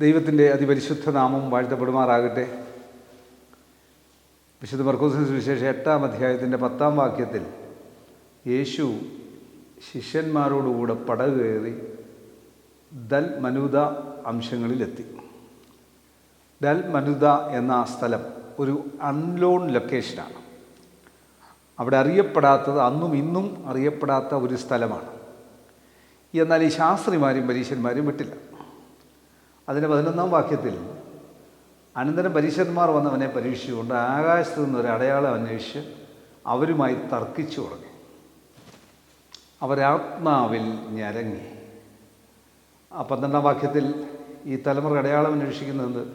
ദൈവത്തിന്റെ അതിപരിശുദ്ധ നാമം വാഴ്ത്തപ്പെടുമാറാകട്ടെ. വിശുദ്ധ മർക്കൂസിന് സുവിശേഷം എട്ടാം അധ്യായത്തിന്റെ പത്താം വാക്യത്തിൽ യേശു ശിഷ്യന്മാരോടുകൂടെ പടകുകയറി ദൽ മനുത അംശങ്ങളിലെത്തി. ദൽ മനുത എന്ന സ്ഥലം ഒരു അൺലോൺ ലൊക്കേഷനാണ്. അവിടെ അറിയപ്പെടാത്തത് അന്നും ഇന്നും അറിയപ്പെടാത്ത ഒരു സ്ഥലമാണ്. എന്നാൽ ഈ ശാസ്ത്രിമാരും പരീശന്മാരും വിട്ടില്ല. അതിന്റെ പതിനൊന്നാം വാക്യത്തിൽ അനന്തരം പരീക്ഷന്മാർ വന്നവനെ പരീക്ഷിച്ചുകൊണ്ട് ആകാശത്തു നിന്നൊരു അടയാളം അന്വേഷിച്ച് അവരുമായി തർക്കിച്ചു തുടങ്ങി. അവരാത്മാവിൽ ഞരങ്ങി. ആ പന്ത്രണ്ടാം വാക്യത്തിൽ ഈ തലമുറ അടയാളം അന്വേഷിക്കുന്നത്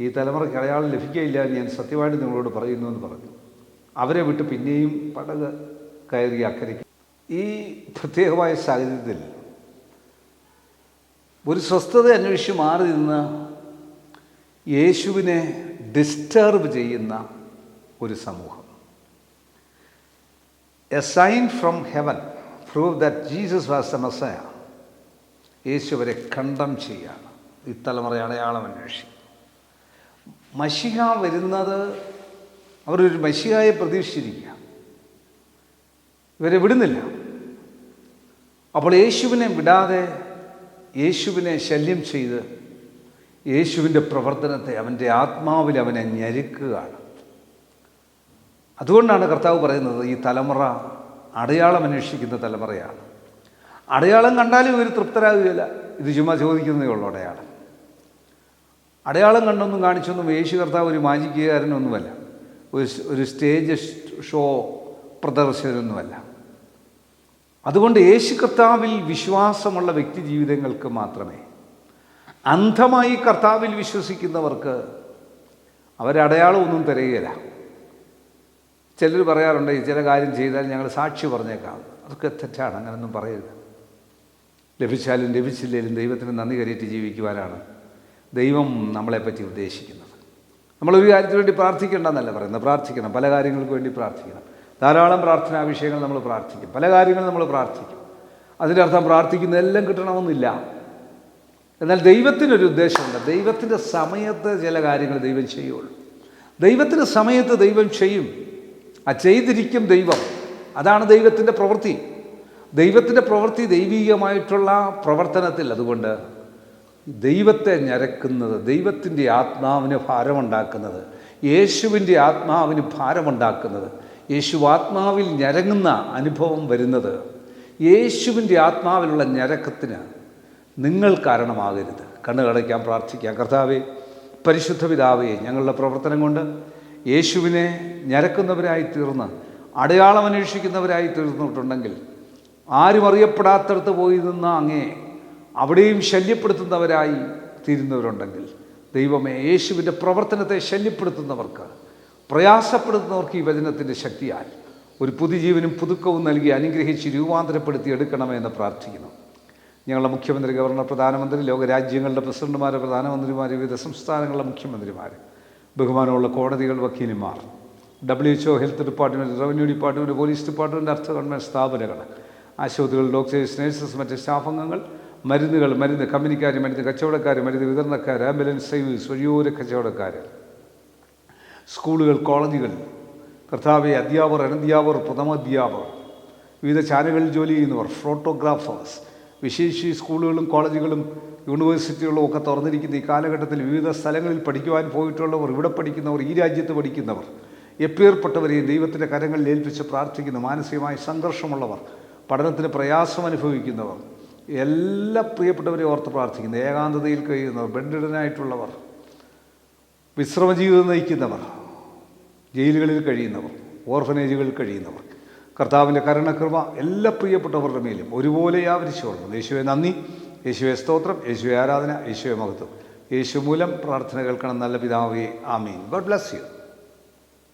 ഈ തലമുറയ്ക്ക് അടയാളം ലഭിക്കുകയില്ല ഞാൻ സത്യമായിട്ട് നിങ്ങളോട് പറയുന്നു എന്ന് പറഞ്ഞു. അവരെ വിട്ട് പിന്നെയും പടക് കയറി അക്കരയ്ക്ക്. ഈ പ്രത്യേകമായ സാഹചര്യത്തിൽ ഒരു സ്വസ്ഥത അന്വേഷിച്ച് മാറി നിന്ന് യേശുവിനെ ഡിസ്റ്റർബ് ചെയ്യുന്ന ഒരു സമൂഹം. A sign from heaven prove that Jesus was a messiah യേശു അവരെ കണ്ടം ചെയ്യുകയാണ്. ഈ തലമുറ അടയാളം അന്വേഷിക്കും മഷിഹ വരുന്നത് അവരൊരു മഷിഹായെ പ്രതീക്ഷിച്ചിരിക്കുക ഇവരെ വിടുന്നില്ല. അപ്പോൾ യേശുവിനെ വിടാതെ യേശുവിനെ ശല്യം ചെയ്ത് യേശുവിന്റെ പ്രവർത്തനത്തെ അവന്റെ ആത്മാവിൽ അവനെ ഞെരുക്കുകയാണ്. അതുകൊണ്ടാണ് കർത്താവ് പറയുന്നത് ഈ തലമുറ അടയാളം അന്വേഷിക്കുന്ന തലമുറയാണ്. അടയാളം കണ്ടാലും ഇവർ തൃപ്തരാകുകയില്ല. ഇത് ചുമ്മാ ചോദിക്കുന്നതേ ഉള്ളൂ അടയാളം. അടയാളം കണ്ടൊന്നും കാണിച്ചൊന്നും യേശു കർത്താവ് ഒരു മാജിക്കുകാരനൊന്നുമല്ല ഒരു ഒരു സ്റ്റേജ് ഷോ പ്രദർശനമൊന്നുമല്ല അതുകൊണ്ട് യേശു കർത്താവിൽ വിശ്വാസമുള്ള വ്യക്തി ജീവിതങ്ങൾക്ക് മാത്രമേ. അന്ധമായി കർത്താവിൽ വിശ്വസിക്കുന്നവർക്ക് അവരടയാളമൊന്നും തിരയുകയില്ല. ചിലർ പറയാറുണ്ട് ചില കാര്യം ചെയ്താൽ ഞങ്ങൾ സാക്ഷി പറഞ്ഞേക്കാം. അതൊക്കെ തെറ്റാണ് അങ്ങനെയൊന്നും പറയരുത്. ലഭിച്ചാലും ലഭിച്ചില്ലെങ്കിലും ദൈവത്തിന് നന്ദി കരയറ്റി ജീവിക്കുവാനാണ് ദൈവം നമ്മളെപ്പറ്റി ഉദ്ദേശിക്കുന്നത്. നമ്മളൊരു കാര്യത്തിന് വേണ്ടി പ്രാർത്ഥിക്കേണ്ടെന്നല്ല പറയുന്നത്. പ്രാർത്ഥിക്കണം പല കാര്യങ്ങൾക്ക് വേണ്ടി പ്രാർത്ഥിക്കണം. ധാരാളം പ്രാർത്ഥനാ വിഷയങ്ങൾ നമ്മൾ പ്രാർത്ഥിക്കും. പല കാര്യങ്ങളും നമ്മൾ പ്രാർത്ഥിക്കും. അതിന്റെ അർത്ഥം പ്രാർത്ഥിക്കുന്നതെല്ലാം കിട്ടണമെന്നില്ല. എന്നാൽ ദൈവത്തിനൊരു ഉദ്ദേശമുണ്ട്. ദൈവത്തിന്റെ സമയത്ത് ചില കാര്യങ്ങൾ ദൈവം ചെയ്യുള്ളൂ. ദൈവത്തിന്റെ സമയത്ത് ദൈവം ചെയ്യും. ആ ചെയ്തിരിക്കും ദൈവം. അതാണ് ദൈവത്തിന്റെ പ്രവൃത്തി. ദൈവത്തിന്റെ പ്രവൃത്തി ദൈവീകമായിട്ടുള്ള പ്രവർത്തനത്തിൽ അതുകൊണ്ട് ദൈവത്തെ ഞരക്കുന്നത് ദൈവത്തിന്റെ ആത്മാവിന് ഭാരമുണ്ടാക്കുന്നത് യേശുവിന്റെ ആത്മാവിന് ഭാരമുണ്ടാക്കുന്നത് യേശു ആത്മാവിൽ ഞരങ്ങുന്ന അനുഭവം വരുന്നത് യേശുവിന്റെ ആത്മാവിലുള്ള ഞരക്കത്തിന് നിങ്ങൾ കാരണമാകരുത്. കണ്ണുകടയ്ക്കാൻ പ്രാർത്ഥിക്കാം. കർത്താവെ പരിശുദ്ധ പിതാവേ ഞങ്ങളുടെ പ്രവർത്തനം കൊണ്ട് യേശുവിനെ ഞരക്കുന്നവരായി തീർന്ന് അടയാളം അന്വേഷിക്കുന്നവരായി തീർന്നിട്ടുണ്ടെങ്കിൽ ആരും അറിയപ്പെടാത്തടത്ത് പോയി നിന്ന അങ്ങേ അവിടെയും ശല്യപ്പെടുത്തുന്നവരായി തീരുന്നവരുണ്ടെങ്കിൽ ദൈവമേ യേശുവിന്റെ പ്രവർത്തനത്തെ ശല്യപ്പെടുത്തുന്നവർക്ക് പ്രയാസപ്പെടുത്തുന്നവർക്ക് ഈ വചനത്തിന്റെ ശക്തിയാൽ ഒരു പുതുജീവനും പുതുക്കവും നൽകി അനുഗ്രഹിച്ച് രൂപാന്തരപ്പെടുത്തി എടുക്കണമെന്ന് പ്രാർത്ഥിക്കുന്നു. ഞങ്ങളുടെ മുഖ്യമന്ത്രി ഗവർണർ പ്രധാനമന്ത്രി ലോകരാജ്യങ്ങളുടെ പ്രസിഡന്റുമാർ പ്രധാനമന്ത്രിമാർ വിവിധ സംസ്ഥാനങ്ങളുടെ മുഖ്യമന്ത്രിമാർ ബഹുമാനമുള്ള കോടതികൾ വക്കീലിമാർ W H O health department revenue department police department അർത്ഥ ഗവൺമെന്റ് സ്ഥാപനങ്ങൾ ആശുപത്രികൾ ഡോക്ടേഴ്സ് നഴ്സസ് മറ്റ് സ്റ്റാഫ് അംഗങ്ങൾ മരുന്നുകൾ മരുന്ന് കമ്പനിക്കാർ മരുന്ന് കച്ചവടക്കാർ മരുന്ന് വിതരണക്കാർ ആംബുലൻസ് സർവീസ് വഴിയോര കച്ചവടക്കാർ സ്കൂളുകൾ കോളേജുകൾ. കർത്താവെ അധ്യാപകർ അനധ്യാപകർ പ്രഥമാധ്യാപകർ വിവിധ ചാനലുകളിൽ ജോലി ചെയ്യുന്നവർ ഫോട്ടോഗ്രാഫേഴ്സ് വിശേഷി സ്കൂളുകളും കോളേജുകളും യൂണിവേഴ്സിറ്റികളും ഒക്കെ തുറന്നിരിക്കുന്ന ഈ കാലഘട്ടത്തിൽ വിവിധ സ്ഥലങ്ങളിൽ പഠിക്കുവാൻ പോയിട്ടുള്ളവർ ഇവിടെ പഠിക്കുന്നവർ ഈ രാജ്യത്ത് പഠിക്കുന്നവർ എപ്പേർപ്പെട്ടവരെയും ദൈവത്തിന്റെ കരങ്ങളിൽ ഏൽപ്പിച്ച് പ്രാർത്ഥിക്കുന്ന. മാനസികമായ സംഘർഷമുള്ളവർ പഠനത്തിന് പ്രയാസം അനുഭവിക്കുന്നവർ എല്ലാ പ്രിയപ്പെട്ടവരെ ഓർത്ത് പ്രാർത്ഥിക്കുന്നു. ഏകാന്തതയിൽ കഴിയുന്നവർ ബെഡിഡനായിട്ടുള്ളവർ വിശ്രമജീവിതം നയിക്കുന്നവർ ജയിലുകളിൽ കഴിയുന്നവർ ഓർഫനേജുകളിൽ കഴിയുന്നവർ കർത്താവിന്റെ കരുണകൃപ എല്ലാ പ്രിയപ്പെട്ടവരുടെ മേലും ഒരുപോലെ വ്യാപരിച്ചുകൊള്ളണം യേശുവെ നന്ദി. യേശുവെ സ്തോത്രം. യേശുവെ ആരാധന. യേശുവെ മഹത്വം. യേശു മൂലം പ്രാർത്ഥന കേൾക്കണം നല്ല പിതാവേ. ആമീൻ. God bless you.